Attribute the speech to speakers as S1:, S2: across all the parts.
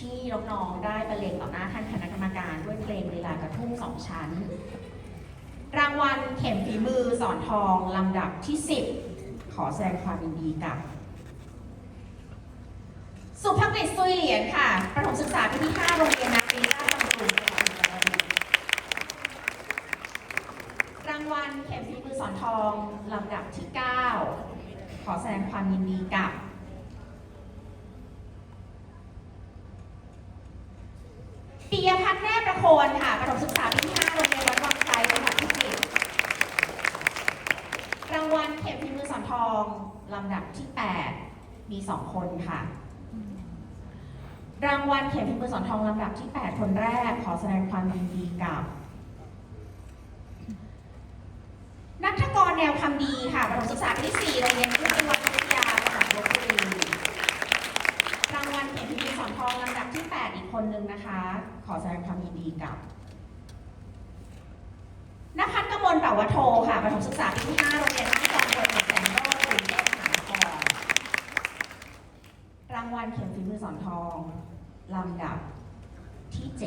S1: ที่น้องๆได้บรรเลงต่อหน้าท่านคณะกรรมการด้วยเพลงลีลากระทุ่งสองชั้น รางวัลเข็มฝีมือสอนทองลำดับที่ 10 ขอแสดงความยินดีกับ สุภกฤษซุยเหรียญค่ะ ประถมศึกษาปีที่ 5 โรงเรียนนารีราชบำรุงจังหวัดอุตรดิตถ์รางวัลเข็มฝีมือสอนทองลำดับที่ 9 ขอแสดงความยินดีกับ ปิยพัฒน์แน่ประโคนค่ะ ประถมศึกษาปีที่ 5 โรงเรียนวัดวังไซจังหวัดพิจิตรรางวัลเข็มฝีมือสอนทองลำดับที่ 8 มี 2 ค่ะ รางวัลเข็มฝีมือสอนทองลำดับที่ 8 คนแรก ขอแสดงความยินดีกับ นัทกรแนวคำดีค่ะประถมศึกษาปีที่ 4 โรงเรียนพุทธวัฒวิทยาจังหวัดลบบุรีรางวัลเกียรติพิมพ์สอนทองลำดับที่ 8 อีกคนนึงนะคะ ขอแสดงความยินดีกับนภัสกมลเป่าวโทค่ะประถมศึกษาปีที่ 5 โรงเรียนบ้านจอมพลแสงโรจน์กรุงเทพมหานคร รางวัลเขียนฝีมือสอนทองลำดับที่ 7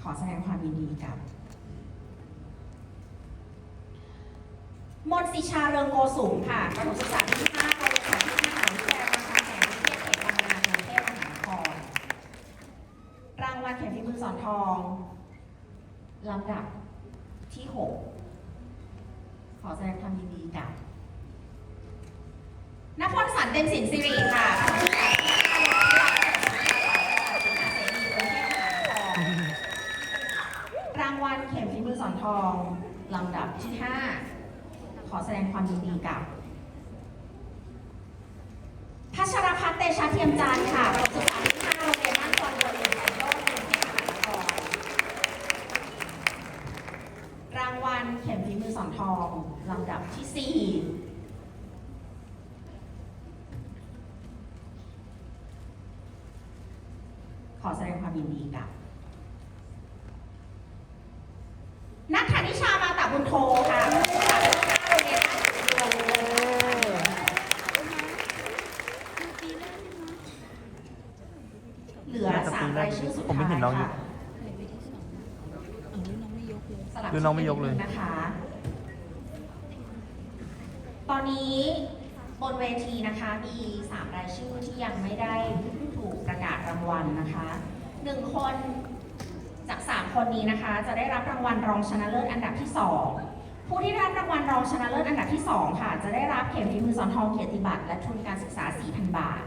S1: ขอแสดงความยินดีกับ มนต์สิชาเริงโกสุมค่ะประถมศึกษาปีที่5โรงเรียนสาธิตมหาวิทยาลัยราชาแสงวิเทศเขตบางนากรุงเทพมหานครรางวัลเขียนฝีมือสอนทองลำดับที่ 6 ขอแสดงความยินดีกับ นพลสันเต็มสินสิริค่ะรางเรียนสาธิตมหาวิทยาลัยราชาเสรีกรุงเทพมหานครรางวัลเข็มฝีมือสอนทองลำดับที่ 5 ขอแสดงความยินดีกับ พัชรพัฒน์เตชะเทียมจันค่ะประถมศึกษาปีที่5โรงเรียนบ้านคอนโดเรียนแสงโลกกรุงเทพมหานคร รางวัลเข็มฝีมือสอนทองลำดับที่ 4 ขอแสดงความ ยินดีกับ นักธนิชามาตะบุญโทค่ะประถมศึกษาปีที่ห้าโรงเรียนบ้านสุวรรณเหลือสามรายชื่อสุด
S2: ผมไม่
S1: ท้าย
S2: เห็นน้องอยู่
S1: ค่ะสลับ
S2: หรือน้องไม่ยกเลย
S1: ชื่นนะคะ ตอนนี้บนเวทีนะคะมีสามรายชื่อที่ยังไม่ได้ถูกประกาศรางวัลนะคะ หนึ่งคนจากสามคนนี้นะคะ จะได้รับรางวัลรองชนะเลิศอันดับที่สองผู้ที่ได้รับรางวัลรองชนะเลิศอันดับที่สองค่ะ จะได้รับเข็มฝีมือสอนทองเกียรติบัตรและทุนการศึกษา 4,000 บาท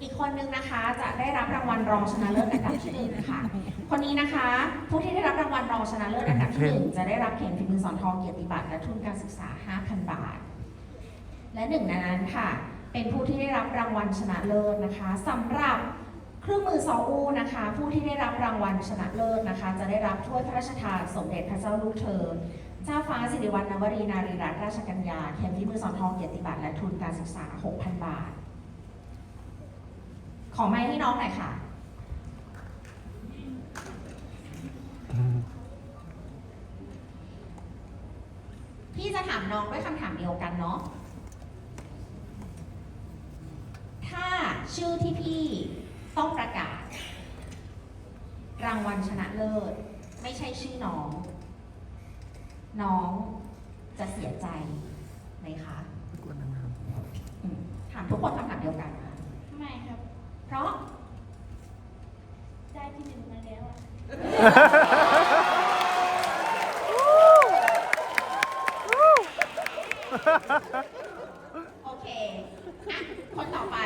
S1: อีกคนนึงนะคะจะได้รับรางวัลรองชนะเลิศอันดับที่หนึ่งค่ะ คนนี้นะคะ ผู้ที่ได้รับรางวัลรองชนะเลิศอันดับที่หนึ่งจะได้รับเข็มฝีมือสอนทองเกียรติบัตรและทุนการศึกษา 5,000 บาท และหนึ่งในนั้นค่ะ เป็นผู้ที่ได้รับรางวัลชนะเลิศนะคะสำหรับ เครื่องมือซออูนะคะ ผู้ที่ได้รับรางวัลชนะเลิศนะคะ จะได้รับถ้วยพระราชทานสมเด็จพระเจ้าลูกเธอ เจ้าฟ้าสิริวัณณวรีนารีรัตนราชกัญญาเข็มฝีมือสอนทองเกียรติบัตรและทุนการศึกษา 6,000 บาท ขอไม้ให้น้องหน่อยค่ะพี่จะถามน้องด้วยคำถามเดียวกันเนาะ ถ้าชื่อที่พี่ ต้องประกาศ รางวัลชนะเลิศ ไม่ใช่ชื่อน้อง น้องจะเสียใจไหมคะอืมถามทุกคนคำถามเดียวกันค่ะ
S3: ไม่ครับ
S1: เพราะ
S3: ได้ที่หนึ่งมาแล้วอะ
S1: โอเคอะคนต่อไป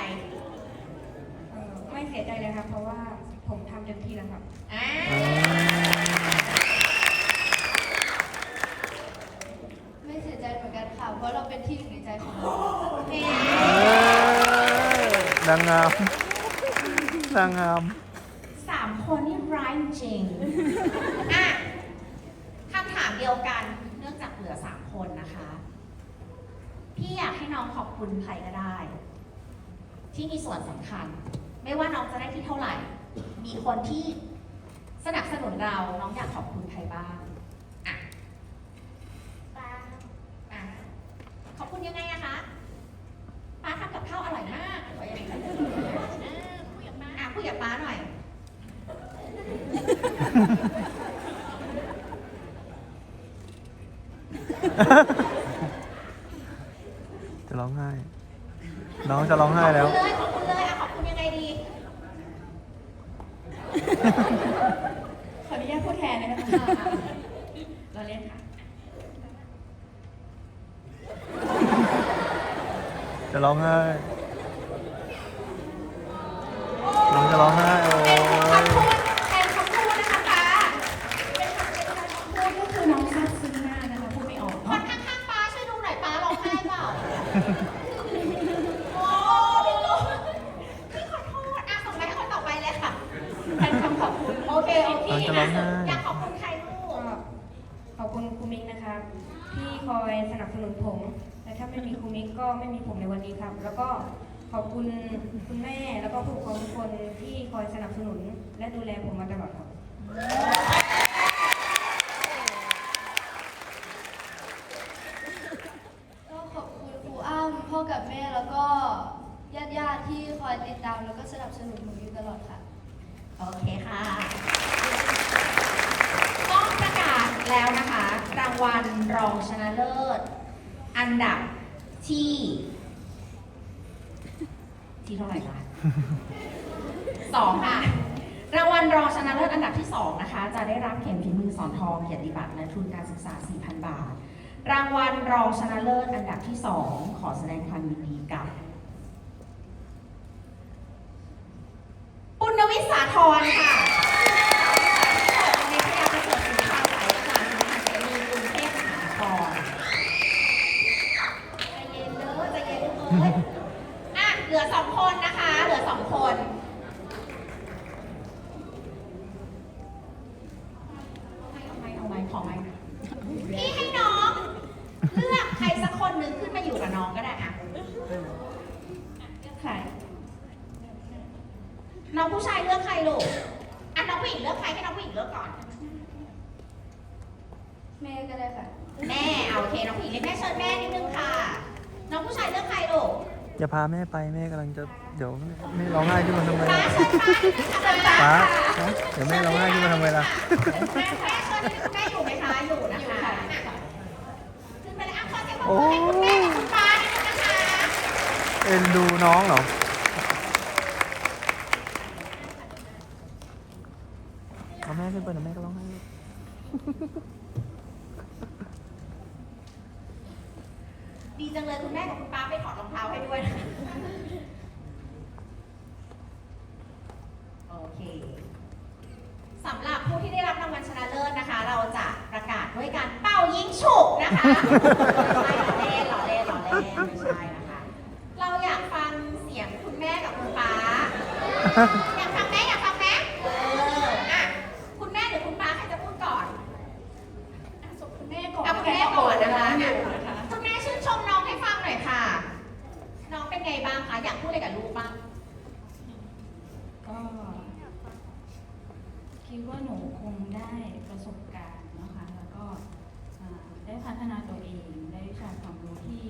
S3: เอ่อไม่เสียใจเลยครับ เพราะว่าผมทำเต็มที่แล้วครับ
S1: อ่า
S3: ไม่เสียใจเหมือนกัน ค่ะ เพราะเราเป็นที่หนึ่งในใจของเรา
S1: โอเค
S2: นางงาม นางงาม
S1: สามคนนี่ร้ายจริงอะคำถามเดียวกัน เนื่องจากเหลือสามคนนะคะ พี่อยากให้น้องขอบคุณใครก็ได้ ที่มีส่วนสำคัญ ไม่ว่าน้องจะได้ที่เท่าไหร่ มีคนที่สนับสนุนเรา น้องอยากขอบคุณใครบ้าง อะ
S3: ป้า
S1: อะ ขอบ คุณยังไงอะคะป้าทำกับข้าวอร่อยมากขออย่างนี้
S3: เออคุย
S1: ป้าหน่อย
S2: จะร้องไห้ น้องจะร้องไห้แล้ว
S1: ขอบคุณเลยขอบคุณเลยอะขอบคุณยังไงดี
S3: ขออนุญาตพูดแทนนะคะเราเล่นค่ะ
S2: จะร้องไห้น้องจะร้องไห้โอ้
S1: ขอบ
S2: ย
S1: คุณแทนคำพูดนะคะป้าเป็นคำเป็นคำพูด
S3: ก็คือน้องซาบซึ้งมากนะคะพูดไม่ออก
S1: คนข้างๆป้าช่วยดูหน่อยป้าร้องไห้เปล่า โอ้พี่ลูกพี่ขอโทษอะส่งไปให้คนต่อไปเลยค่ะ
S3: แทนคำขอบคุณ
S1: โอเคโอเค
S2: น้องจะร้องไห้
S1: อยากขอบคุณใครลูก
S3: ก็ขอบคุณครูมิกนะคะที่คอยสนับสนุนผมและถ้า ไม่มีครูมิกก็ไม่มีผมในวันนี้ครับ แล้วก็ขอบคุณคุณแม่แล้วก็ผู้ปกครองทุกคนที่คอยสนับสนุน และดูแลผมมาตลอดครับ
S4: ก็ขอบคุณครูอ้ำพ่อกับแม่แล้วก็ญาติญาติๆที่คอยติดตามแล้วก็สนับสนุนหนูอยู่ตลอดค่ะ
S1: โอเคค่ะ ต้องประกาศแล้วนะคะ รางวัลรองชนะเลิศ อันดับ ที่ ที่เท่าไหร่คะสองค่ะ รางวัลรองชนะเลิศอันดับที่สองนะคะ จะได้รับเข็มฝีมือสอนทองเกียรติบัตรและทุนการศึกษา 4,000 บาท รางวัลรองชนะเลิศอันดับที่สองขอแสดงความยินดีกับ ปุณวิทย์สาธรค่ะในพยาประเสริฐสินค้าสายจากสถานเสรีกรุงเทพมหานครใจเย็นเด้อใจเย็นเอ้ยอะ เหลือสองคนนะคะ เหลือสองคน เอาไหมเอาไหมขอไหมพี่ให้น้อง เลือกใครสักคนหนึ่งขึ้นมาอยู่กับน้องก็ได้อะเลือกใคร น้ องผู้ชายเลือกใครลูกอะน้องผู้หญิงเลือกใครให้น้องผู้หญิงเลือกก่อน
S4: แม่ก็ได้ค่ะ
S1: แม่เอาโอเคน้องผู้หญิงเรียกแม่เชิญแม่นิดนึงค่ะ น้องผู้ชายเลือกใครลูก
S2: อย่าพาแม่ไปแม่กำลังจะเดี๋ยวแม่ร้องไห้ขึ้นมาทำไม
S1: ป้า
S2: ล่ะ
S1: เชิญป้านิดนึงค่ะ
S2: ป้าฮะเดี๋ยวแม่ร้องไห้ขึ้นมาทำไมล่ะ
S1: แม่แม่เชิญนิดนึงแม่อยู่ไหมคะอยู่นะคะอะขึ้นไปเลยอะขอเสียงปรบ
S2: โอ้
S1: มือให้คุณแม่กับคุณป้านิดนึงนะคะ
S2: เอ็นดูน้องเหรอ เอาแม่ขึ้นไปเดี๋ยวแม่ก็ร้องไห้
S1: ดีจังเลยคุณแม่กับคุณป้าไปถอดรองเท้าให้ด้วยนะคะโอเคสำหรับผู้ที่ได้รับรางวัลชนะเลิศนะคะ เราจะประกาศด้วยการเป่ายิงฉุบ นะคะไม่หล่อเล่นหล่อเล่นหล่อเล่นไม่ใช่นะคะ เราอยากฟังเสียงคุณแม่กับคุณป้า อยากฟังไหมอยากฟังไหมเอออะคุณแม่หรือคุณป้าใครจะพูดก่อน
S3: คุณแม่ก่อน
S1: เอาคุณแม่ก่อนนะคะ
S3: แม่
S1: อะ
S3: ก่อนนะคะ
S1: คุณแม่ชื่นชมน้องให้ฟังหน่อยค่ะ น้องเป็นไงบ้างคะ อยากพูดอะไรกับลูกบ้าง
S5: ก็คิดว่าหนูคงได้ประสบการณ์นะคะแล้วก็ ได้พัฒนาตัวเอง ได้วิชาความรู้ที่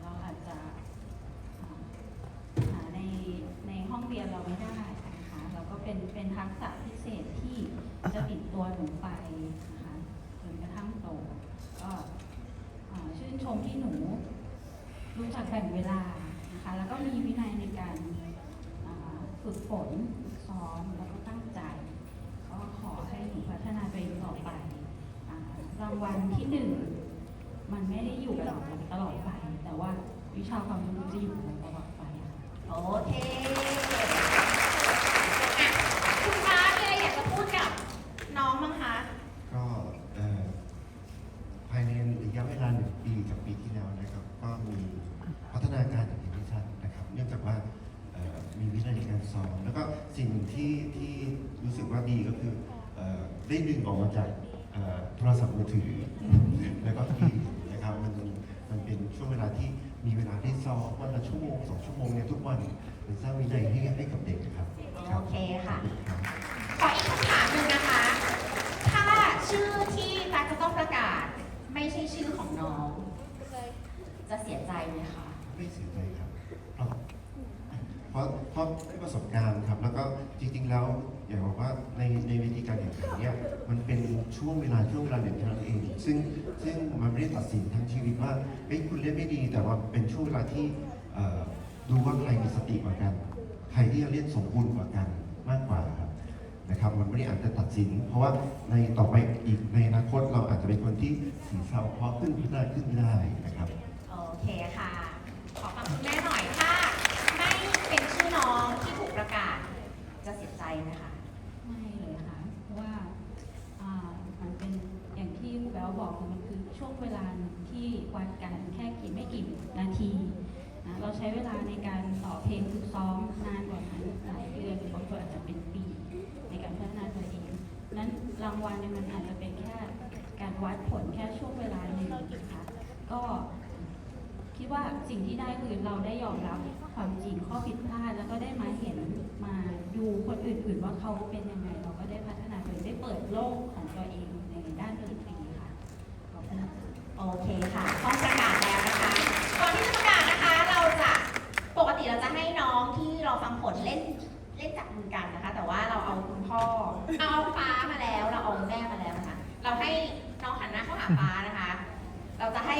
S5: เราอาจจะหาในในห้องเรียนเราไม่ได้นะคะแล้วก็เป็นเป็นทักษะพิเศษที่จะติดตัวหนูไปนะคะจนกระทั่งโตก็ชื่นชมที่หนูรู้จักแบ่งเวลานะคะแล้วก็มีวินัยในการฝึกฝนซ้อมแล้วก็ตั้งใจ ก็ขอให้หนูพัฒนาตัวเองต่อไป รางวัลที่หนึ่งมันไม่ได้อยู่กับเราตลอดไป แต่ว่าวิชาความรู้จะอยู่กับเราตลอดไปค่ะ
S1: โอเคอะคุณป้ามีอะไรอยากจะพูดกับน้องบ้งคะ
S6: ก็เอ่อภายในระยะเวลาหนึ่งปีกับปีที่แล้วนะครับ ก็มีพัฒนาการอย่างเห็นได้ชัดนะครับ เนื่องจากว่าเอ่อมีวินัยในการซ้อมแล้วก็สิ่งหนึ่งที่ที่รู้สึกว่าดีก็คือเอ่อได้ดึงออกมาจาก โทรศัพท์มือถือ แล้วก็ทีนะครับมันมันเป็นช่วงเวลาที่มีเวลาได้ซ้อมวันละชั่วโมงสองชั่วโมงเนี่ยทุกวันเป็นสร้างวินัยให้ให้กับเด็กนะครับรับ
S1: โอเคค่ะ
S6: รับ
S1: ขออีกคำถามหนึ่งนะคะ ถ้าชื่อที่ตาจะต้องประกาศ ไม่ใช่ชื่อของน้อง จะเสียใจไหมคะ
S6: ไม่เสียใจครับ เพราะเพราะเพราะได้ประสบการณ์ครับ แล้วก็จริงๆแล้วอยากบอกว่าในในเวทีการแข่งขันเนี่ยมันเป็นช่วงเวลาช่วงเวลาหนึ่งเท่านั้นเอง ซึ่งซึ่งมันไม่ได้ตัดสินทั้งชีวิตว่าเฮ้ยคุณเล่นไม่ดี แต่ว่าเป็นช่วงเวลาที่ดูว่าใครมีสติกว่ากัน ใครที่จะเล่นสมบูรณ์กว่ากันมากกว่าครับนะครับมันไม่ได้อาจจะตัดสิน เพราะว่าในต่อไปอีกในอนาคตเราอาจจะเป็นคนที่สีเศร้าเพราะขึ้นพัฒนาขึ้นได้นะครับ
S1: โอเคค่ะ ขอฟังคุณแม่หน่อยถ้าไม่เป็นชื่อน้องที่ถูกประกาศ จะเสียใจไหมคะ
S5: ไม่เลยค่ะ เพราะว่าอ่ามันเป็นอย่างที่ครูแบลบอกคือมันคือช่วงเวลาหนึ่งที่ วัดกันแค่กี่ไม่กี่นาทีนะเราใช้เวลาในการต่อเพลงฝึกซ้อมนานกว่านั้นหลายเดือนหรือบางคนอาจจะเป็นปีในการพัฒนาตัวเองนั้นรางวัลเนี่ยมันอาจจะเป็นแค่การวัดผลแค่ช่วงเวลาหนึ่งนะคะก็คิดว่าสิ่งที่ได้คือเราได้ยอมรับความจริงข้อผิดพลาด แล้วก็ได้มาเห็นมาดูคนอื่นๆว่าเขาเป็นยังไง เราก็ได้พัฒนาตัวเองได้เปิดโลกของตัวเองในด้านดนตรีค่ะขอบคุณค่ะ
S1: โอเคค่ะ องหันหน้าเข้าหาป้านะคะ เราจะให้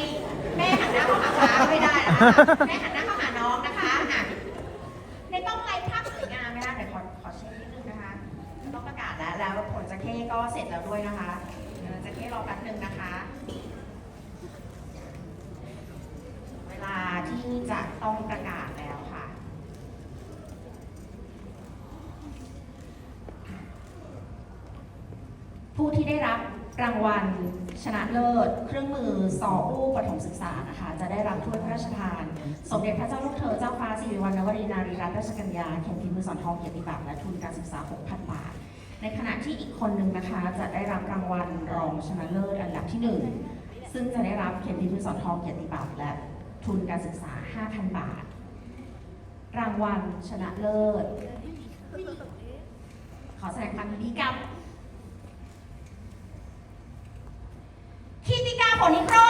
S1: แม่หันหน้าเข้าหาป้าไม่ได้นะคะแม่หันหน้าเข้าหาน้องนะคะอะในกล้องไลฟ์ภาพสวยงามไหมคะเดี๋ยวขอขอเช็คนิดนึงนะคะต้องประกาศแล้วแล้วผลจะเข้ก็เสร็จแล้วด้วยนะคะเดี๋ยวจะเข้รอแป๊บนึงนะคะ เวลาที่จะต้องประกาศแล้วค่ะผู้ที่ได้รับรางวัล ชนะเลิศ เครื่องมือสอบอู้ปฐมศึกษานะคะ จะได้รับถ้วยพระราชทาน สมเด็จพระเจ้าลูกเธอเจ้าฟ้าสิริวัณณวรีนารีรัตนราชกัญญาเขียนพิมพ์มือสอนทองเกียรติบัตรและทุนการศึกษา 6,000 บาท ในขณะที่อีกคนหนึ่งนะคะ จะได้รับรางวัลรองชนะเลิศอันดับที่หนึ่งซึ่งจะได้รับเขียนพิมพ์มือสอนทองเกียรติบัตรและทุนการศึกษา 5,000 บาท รางวัลชนะเลิศ ขอแสดงความยินดีกับ คนนี้ครอบ